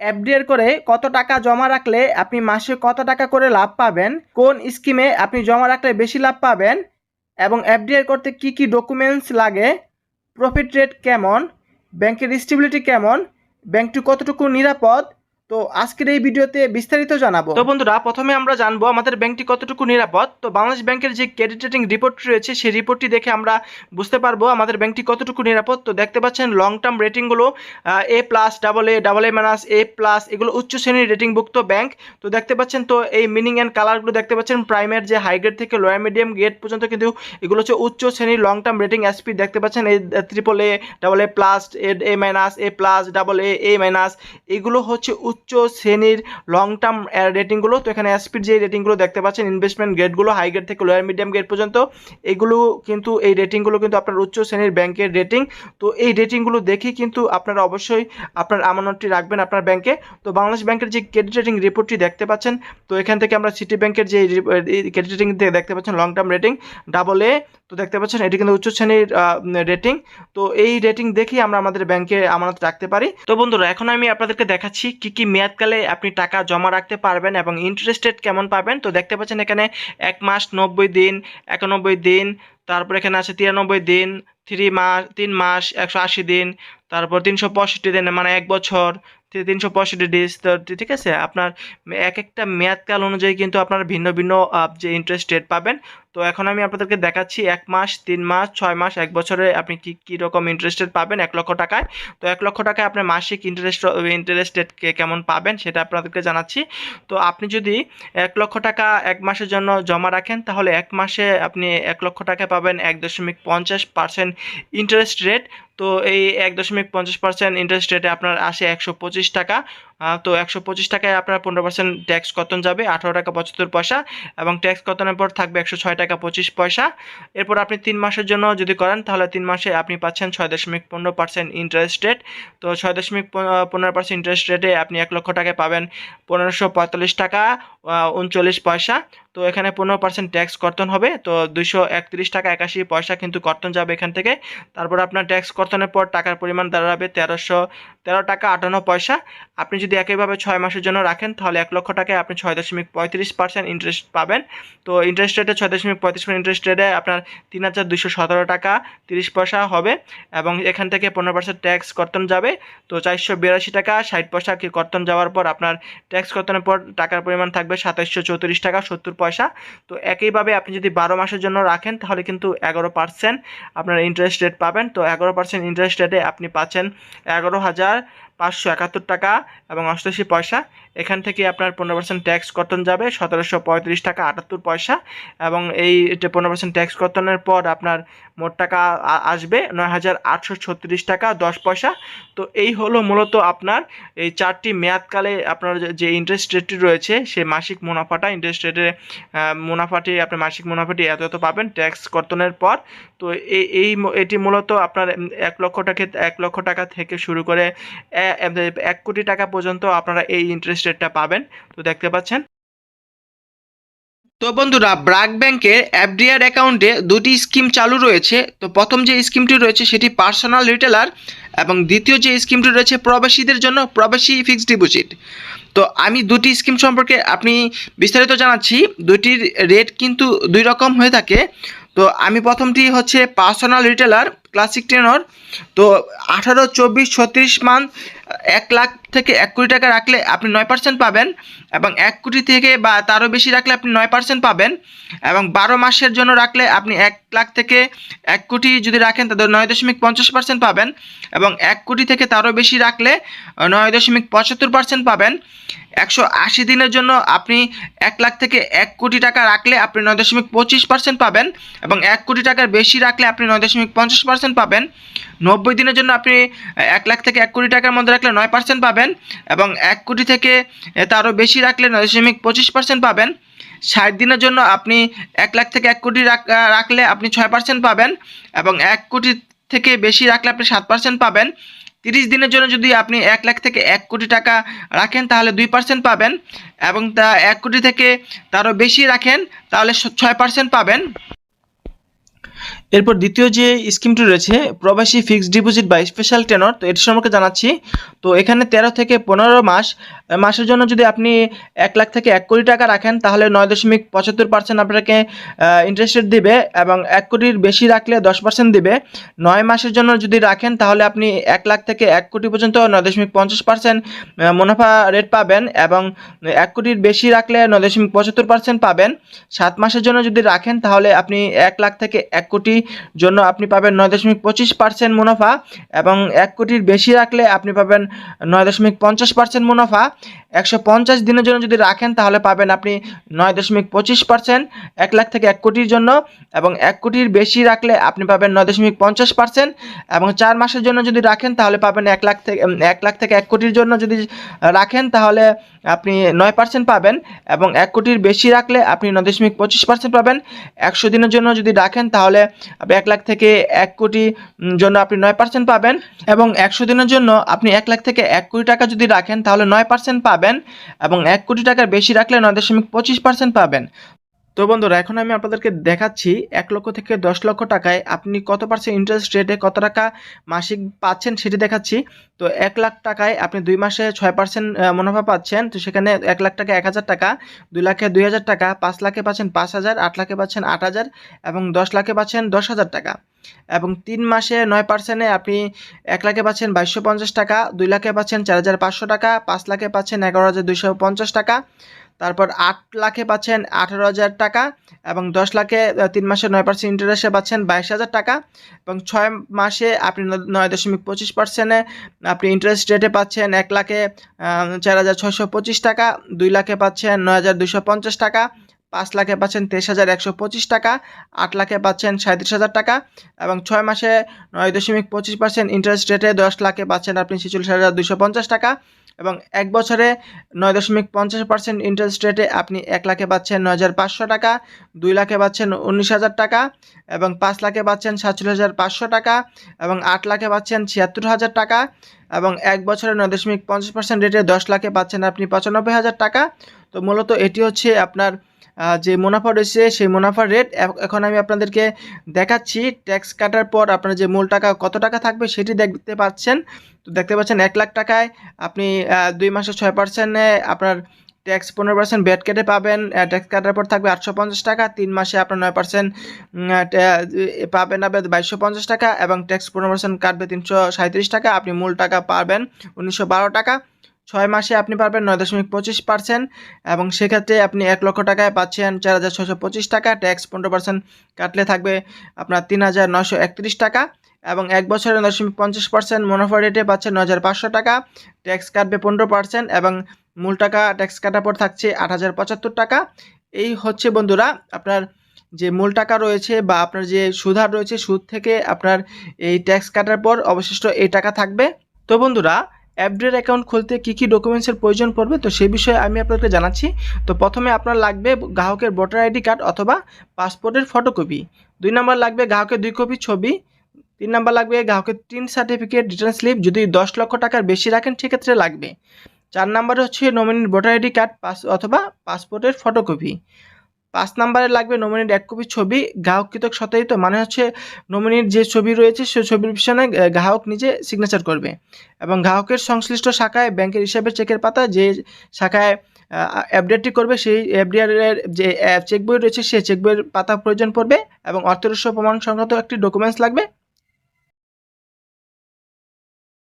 FDR করে কত টাকা জমা রাখলে আপনি মাসে কত টাকা করে লাভ পাবেন, কোন স্কিমে আপনি জমা রাখলে বেশি লাভ পাবেন এবং এফডিআর করতে কি কি ডকুমেন্টস লাগে প্রফিট রেট কেমন ব্যাংকের স্টেবিলিটি কেমন ব্যাংকটি কতটুকু নিরাপদ তো আজকের এই ভিডিওতে বিস্তারিত জানাব। তো বন্ধুরা, প্রথমে আমরা জানব আমাদের ব্যাংকটি কতটুকু নিরাপদ। তো বাংলাদেশ ব্যাংকের যে ক্রেডিট রেটিং রিপোর্ট রয়েছে, সেই রিপোর্টটি দেখে আমরা বুঝতে পারব আমাদের ব্যাংকটি কতটুকু নিরাপদ। তো দেখতে পাচ্ছেন long term রেটিংগুলো A plus double A double A minus A plus এগুলো উচ্চ শ্রেণির রেটিংভুক্ত ব্যাংক। তো দেখতে পাচ্ছেন, তো এই মিনিং অ্যান্ড কালারগুলো দেখতে পাচ্ছেন প্রাইমের যে হাই গ্রেড থেকে লোয়ার মিডিয়াম গ্রেড পর্যন্ত কিন্তু এগুলো হচ্ছে উচ্চ শ্রেণির লং টার্ম রেটিং এসপি দেখতে পাচ্ছেন, এই triple A double A plus A minus A plus double A A minus এগুলো হচ্ছে উচ্চ শ্রেণির লং টার্ম রেটিংগুলো তো এখানে এসপির যে রেটিংগুলো দেখতে পাচ্ছেন ইনভেস্টমেন্ট গ্রেডগুলো হাই গ্রেড থেকে লোয়ার মিডিয়াম গ্রেড পর্যন্ত, এগুলো কিন্তু এই রেটিংগুলো কিন্তু আপনার উচ্চ শ্রেণির ব্যাংকের রেটিং তো এই রেটিংগুলো দেখে কিন্তু আপনারা অবশ্যই আপনার আমানতটি রাখবেন আপনার ব্যাংকে তো বাংলাদেশ ব্যাংকের যে ক্রেডিট রেটিং রিপোর্টটি দেখতে পাচ্ছেন, তো এখান থেকে আমরা সিটি ব্যাংকের যে ক্রেডিট রেটিং দেখতে পাচ্ছেন long term rating double A তো দেখতে পাচ্ছেন, এটি কিন্তু উচ্চ শ্রেণির রেটিং তো এই রেটিং দেখেই আমরা আমাদের ব্যাংকে আমানত রাখতে পারি। তো বন্ধুরা, এখন আমি আপনাদেরকে দেখাচ্ছি কি কি মেয়াদকালে আপনি টাকা জমা রাখতে পারবেন এবং ইন্টারেস্ট রেট কেমন পাবেন? তো দেখতে পাচ্ছেন এখানে এক মাস নব্বই দিন, একানব্বই দিন, তারপর এখানে আছে তিরানব্বই দিন থ্রি মাস তিন মাস, একশো আশি দিন, তারপর তিনশো পঁয়ষট্টি দিন মানে এক বছর তিনশো পঁয়ষট্টি তো ঠিক আছে? আপনার এক একটা মেয়াদকাল অনুযায়ী কিন্তু আপনার ভিন্ন ভিন্ন যে ইন্টারেস্ট রেট পাবেন। তো এখন আমি আপনাদেরকে দেখাচ্ছি এক মাস, তিন মাস, ছয় মাস, এক বছরে আপনি কি, কী রকম ইন্টারেস্ট রেট পাবেন? এক লক্ষ টাকায়। তো এক লক্ষ টাকায় আপনার মাসিক ইন্টারেস্ট ইন্টারেস্ট রেট কেমন পাবেন সেটা আপনাদেরকে জানাচ্ছি। তো আপনি যদি এক লক্ষ টাকা এক মাসের জন্য জমা রাখেন, তাহলে এক মাসে আপনি এক লক্ষ টাকা পাবেন এক দশমিক পঞ্চাশ পার্সেন্ট ইন্টারেস্ট রেট তো এই এক দশমিক পঞ্চাশ পার্সেন্ট ইন্টারেস্ট রেটে আপনার আসে একশো পঁচিশ টাকা। তো একশো পঁচিশ টাকায় আপনার পনেরো পার্সেন্ট ট্যাক্স কতন যাবে? আঠারো টাকা পঁচাত্তর পয়সা এবং ট্যাক্স কতনের পর থাকবে একশো ছয় টাকা পঁচিশ পয়সা। এরপর আপনি তিন মাসের জন্য যদি করেন, তাহলে তিন মাসে আপনি পাচ্ছেন ছয় দশমিক পনেরো পার্সেন্ট ইন্টারেস্ট রেট তো ছয় দশমিক পনেরো পার্সেন্ট ইন্টারেস্ট রেটে আপনি এক লক্ষ টাকায় পাবেন পনেরোশো পঁয়তাল্লিশ টাকা উনচল্লিশ পয়সা। তো এখানে পনেরো পার্সেন্ট ট্যাক্স কর্তন হবে? তো দুইশো একত্রিশ টাকা একাশি পয়সা কিন্তু কর্তন যাবে এখান থেকে? তারপর আপনার ট্যাক্স কর্তনের পর টাকার পরিমাণ দাঁড়াবে? তেরোশো তেরো টাকা আটান্ন পয়সা। আপনি যদি একইভাবে ছয় মাসের জন্য রাখেন, তাহলে এক লক্ষ টাকায় আপনি ছয় দশমিক পঁয়ত্রিশ পার্সেন্ট ইন্টারেস্ট পাবেন। তো ইন্টারেস্ট রেটে ছয় দশমিক পঁয়ত্রিশ পার্সেন্ট ইন্টারেস্ট রেটে আপনার তিন হাজার দুশো সতেরো টাকা তিরিশ পয়সা হবে এবং এখান থেকে পনেরো পার্সেন্ট ট্যাক্স কর্তন যাবে। তো চারশো বিরাশি টাকা, ষাট পয়সা কি কর্তন যাওয়ার পর আপনার ট্যাক্স কর্তনের পর টাকার পরিমাণ থাকবে সাতাশশো চৌত্রিশ টাকা, সত্তর পয়সা। তো একইভাবে আপনি যদি বারো মাসের জন্য রাখেন, তাহলে কিন্তু এগারো পার্সেন্ট আপনার ইন্টারেস্ট রেট পাবেন। তো এগারো পার্সেন্ট ইন্টারেস্ট রেটে আপনি পাচ্ছেন এগারো হাজার পাঁচশো একাত্তর টাকা এবং অষ্টাশি পয়সা এখান থেকে আপনার পনেরো পার্সেন্ট ট্যাক্স কর্তন যাবে, সতেরোশো পঁয়ত্রিশ টাকা আটাত্তর পয়সা এবং এই পনেরো পার্সেন্ট ট্যাক্স কর্তনের পর আপনার মোট টাকা আসবে নয় হাজার আটশো ছত্রিশ টাকা দশ পয়সা। তো এই হলো মূলত আপনার এই চারটি মেয়াদকালে আপনার যে- ইন্টারেস্ট রেটটি রয়েছে, সে মাসিক মুনাফাটা ইন্টারেস্ট রেটের মুনাফাটি, আপনি মাসিক মুনাফাটি এত এত পাবেন ট্যাক্স কর্তনের পর। তো এই এটি মূলত আপনার এক লক্ষ টাকা এক লক্ষ টাকা থেকে শুরু করে এক কোটি টাকা পর্যন্ত আপনারা এই ইন্টারেস্ট রেটটা পাবেন। তো দেখতে পাচ্ছেন। তো বন্ধুরা, ব্রাক ব্যাংকের এফডিআর অ্যাকাউন্টে দুটি স্কিম চালু রয়েছে। তো প্রথম যে স্কিমটি রয়েছে সেটি পার্সোনাল রিটেলার এবং দ্বিতীয় যে স্কিমটি রয়েছে প্রবাসীদের জন্য প্রবাসী ফিক্সড ডিপোজিট। তো আমি দুটি স্কিম সম্পর্কে আপনি বিস্তারিত জানাচ্ছি। দুটির রেট কিন্তু দুই রকম হয়ে থাকে। তো আমি প্রথমটি হচ্ছে পার্সোনাল রিটেলার ক্লাসিক টেনর তো আঠারো, চব্বিশ, ছত্রিশ মান এক লাখ থেকে এক কোটি টাকা রাখলে আপনি নয় পার্সেন্ট পাবেন এবং এক কোটি থেকে বা তারও বেশি রাখলে আপনি নয় পার্সেন্ট পাবেন এবং বারো মাসের জন্য রাখলে আপনি এক লাখ থেকে এক কোটি যদি রাখেন তাদের নয় দশমিক পঞ্চাশ পার্সেন্ট পাবেন এবং এক কোটি থেকে তারও বেশি রাখলে নয় দশমিক পঁচাত্তর পার্সেন্ট পাবেন। একশো আশি দিনের জন্য আপনি এক লাখ থেকে এক কোটি টাকা রাখলে আপনি নয় দশমিক পঁচিশ পার্সেন্ট পাবেন এবং এক কোটি টাকার বেশি রাখলে আপনি নয় দশমিক পঞ্চাশ পার্সেন্ট পাবেন। নব্বই দিনের জন্য আপনি এক লাখ থেকে এক কোটি টাকার মধ্যে রাখলে নয় পার্সেন্ট পাবেন এবং এক কোটি থেকে তারও বেশি রাখলে নয় দশমিক পঁচিশ পার্সেন্ট পাবেন। ষাট দিনের জন্য আপনি এক লাখ থেকে এক কোটি রাখ- রাখলে আপনি ছয় পার্সেন্ট পাবেন এবং এক কোটি থেকে বেশি রাখলে আপনি সাত পার্সেন্ট পাবেন। তিরিশ দিনের জন্য যদি আপনি এক লাখ থেকে এক কোটি টাকা রাখেন তাহলে দুই পার্সেন্ট পাবেন এবং তা এক কোটি থেকে তারও বেশি রাখেন তাহলে ছয় পার্সেন্ট পাবেন। এরপর দ্বিতীয় যে স্কিমটি রয়েছে, প্রবাসী ফিক্সড ডিপোজিট বা স্পেশাল টেনর তো এটি সম্পর্কে জানাচ্ছি। তো এখানে তেরো থেকে পনেরো মাস মাসের জন্য যদি আপনি এক লাখ থেকে এক কোটি টাকা রাখেন, তাহলে নয় দশমিক পঁচাত্তর পার্সেন্ট আপনাকে ইন্টারেস্ট রেট দিবে এবং এক কোটির বেশি রাখলে দশ পার্সেন্ট দিবে। নয় মাসের জন্য যদি রাখেন, তাহলে আপনি এক লাখ থেকে এক কোটি পর্যন্ত নয় দশমিক পঞ্চাশ পার্সেন্ট মুনাফা রেট পাবেন এবং এক কোটির বেশি রাখলে নয় দশমিক পঁচাত্তর পার্সেন্ট পাবেন। সাত মাসের জন্য যদি রাখেন, তাহলে আপনি এক লাখ থেকে এক কোটি জন্য আপনি পাবেন নয় দশমিক পঁচিশ পার্সেন্ট মুনাফা এবং এক কোটির বেশি রাখলে আপনি পাবেন নয় দশমিক পঞ্চাশ পার্সেন্ট মুনাফা। একশো পঞ্চাশ দিনের জন্য যদি রাখেন, তাহলে পাবেন আপনি নয় দশমিক পঁচিশ পার্সেন্ট, এক লাখ থেকে এক কোটির জন্য, এবং এক কোটির বেশি রাখলে আপনি পাবেন নয় দশমিক পঞ্চাশ পার্সেন্ট, এবং চার মাসের জন্য যদি রাখেন, তাহলে পাবেন এক লাখ থেকে এক লাখ থেকে এক কোটির জন্য যদি রাখেন, তাহলে আপনি নয় পার্সেন্ট পাবেন, এবং এক কোটির বেশি রাখলে আপনি নয় দশমিক পঁচিশ পার্সেন্ট পাবেন। একশো দিনের জন্য যদি রাখেন, তাহলে এক লাখ থেকে এক কোটি জন্য আপনি নয় পার্সেন্ট পাবেন, এবং একশো দিনের জন্য আপনি এক লাখ থেকে এক কোটি টাকা যদি রাখেন, তাহলে নয় পার্সেন্ট পাবেন। এবং এক কোটি টাকার বেশি রাখলে নয় দশমিক পঁচিশ পার্সেন্ট পাবেন। তো বন্ধুরা, এখন আমি আপনাদেরকে দেখাচ্ছি এক লক্ষ থেকে দশ লক্ষ টাকায় আপনি কত পার্সেন্ট ইন্টারেস্ট রেটে কত টাকা মাসিক পাচ্ছেন সেটি দেখাচ্ছি। তো এক লাখ টাকায় আপনি দুই মাসে ছয় পার্সেন্ট মুনাফা পাচ্ছেন। তো সেখানে এক লাখ টাকা এক হাজার টাকা, দুই লাখে দুই হাজার টাকা, পাঁচ লাখে পাচ্ছেন পাঁচ হাজার, আট লাখে পাচ্ছেন আট হাজার এবং দশ লাখে পাচ্ছেন দশ হাজার টাকা। এবং তিন মাসে নয় পার্সেন্টে আপনি এক লাখে পাচ্ছেন বাইশশো পঞ্চাশ টাকা, দুই লাখে পাচ্ছেন চার হাজার পাঁচশো টাকা, পাঁচ লাখে পাচ্ছেন এগারো হাজার দুইশো পঞ্চাশ টাকা। তারপর আট লাখে পাচ্ছেন আঠারো হাজার টাকা এবং দশ লাখে তিন মাসে নয় পার্সেন্ট ইন্টারেস্টে পাচ্ছেন বাইশ হাজার টাকা এবং ছয় মাসে আপনি নয় দশমিক পঁচিশ পার্সেন্টে আপনি ইন্টারেস্ট রেটে পাচ্ছেন এক লাখে চার হাজার ছয়শো পঁচিশ টাকা, দুই লাখে পাচ্ছেন নয় হাজার দুশো পঞ্চাশ টাকা, পাঁচ লাখে পাচ্ছেন তেইশ হাজার একশো পঁচিশ টাকা, আট লাখে পাচ্ছেন সাঁত্রিশ হাজার টাকা এবং ছয় মাসে নয় দশমিক পঁচিশ পার্সেন্ট ইন্টারেস্ট রেটে দশ লাখে পাচ্ছেন আপনি ছেচল্লিশ হাজার দুশো পঞ্চাশ টাকা। এবং এক বছরে নয় দশমিক পঞ্চাশ পার্সেন্ট ইন্টারেস্ট রেটে আপনি এক লাখে পাচ্ছেন নয় হাজার পাঁচশো টাকা, দুই লাখে পাচ্ছেন উনিশ হাজার টাকা এবং পাঁচ লাখে পাচ্ছেন সাতচল্লিশ হাজার পাঁচশো টাকা এবং আট লাখে পাচ্ছেন ছিয়াত্তর হাজার টাকা এবং এক বছরে নয় দশমিক পঞ্চাশ পার্সেন্ট রেটে দশ লাখে পাচ্ছেন আপনি পঁচানব্বই হাজার টাকা। তো মূলত এটি হচ্ছে আপনার যে মুনাফা রয়েছে, সেই মুনাফার রেট এখন আমি আপনাদেরকে দেখাচ্ছি। ট্যাক্স কাটার পর আপনার যে মূল টাকা, কত টাকা থাকবে সেটি দেখতে পাচ্ছেন। তো দেখতে পাচ্ছেন এক লাখ টাকায় আপনি দুই মাসে ছয় পার্সেন্টে আপনার ট্যাক্স পনেরো পার্সেন্ট ব্যাট কেটে পাবেন। ট্যাক্স কাটার পর থাকবে আটশো পঞ্চাশ টাকা, তিন মাসে আপনার নয় পার্সেন্ট পাবেন আপনি বাইশশো পঞ্চাশ টাকা এবং ট্যাক্স পনেরো পার্সেন্ট কাটবে তিনশো সাঁত্রিশ টাকা। আপনি মূল টাকা পাবেন উনিশশো বারো টাকা। ছয় মাসে আপনি পাবেন নয় দশমিক পঁচিশ পার্সেন্ট এবং সেক্ষেত্রে আপনি এক লক্ষ টাকায় পাচ্ছেন চার হাজার ছশো পঁচিশ টাকা। ট্যাক্স পনেরো পার্সেন্ট কাটলে থাকবে আপনার তিন হাজার নশো একত্রিশ টাকা এবং এক বছরে দশমিক পঞ্চাশ পার্সেন্ট মুনাফা রেটে পাচ্ছেন নয় হাজার পাঁচশো টাকা। ট্যাক্স কাটবে পনেরো পার্সেন্ট এবং মূল টাকা ট্যাক্স কাটার পর থাকছে আট হাজার পঁচাত্তর টাকা। এই হচ্ছে বন্ধুরা আপনার যে মূল টাকা রয়েছে বা আপনার যে সুধার রয়েছে সুদ থেকে আপনার এই ট্যাক্স কাটার পর অবশিষ্ট এই টাকা থাকবে। তো বন্ধুরা অ্যাপডেট অ্যাকাউন্ট খুলতে কী কী ডকুমেন্টসের প্রয়োজন পড়বে, তো সেই বিষয়ে আমি আপনাদেরকে জানাচ্ছি। তো প্রথমে আপনার লাগবে গ্রাহকের ভোটার আইডি কার্ড অথবা পাসপোর্টের ফটোকপি দুই নম্বর লাগবে গ্রাহকের দুই কপি ছবি। তিন নম্বর লাগবে গ্রাহকের তিন সার্টিফিকেট রিটার্ন স্লিপ যদি দশ লক্ষ টাকার বেশি রাখেন, সেক্ষেত্রে লাগবে। চার নম্বরে হচ্ছে নমিনির ভোটার আইডি কার্ড, পাস অথবা পাসপোর্টের ফটোকপি পাঁচ নাম্বারে লাগবে নমিনির এক কপি ছবি, গ্রাহক কৃতক সত্যায়িত মানে হচ্ছে নমিনির যে ছবি রয়েছে সেই ছবির পিছনে গ্রাহক নিজে সিগনেচার করবে। এবং গ্রাহকের সংশ্লিষ্ট শাখায় ব্যাংকের হিসাবে চেকের পাতা যে শাখায় অ্যাপডেটটি করবে, সেই এফডিআর যে চেক বই রয়েছে সেই চেক বইয়ের পাতা প্রয়োজন পড়বে এবং অর্থরস্য প্রমাণ সংক্রান্ত একটি ডকুমেন্টস লাগবে।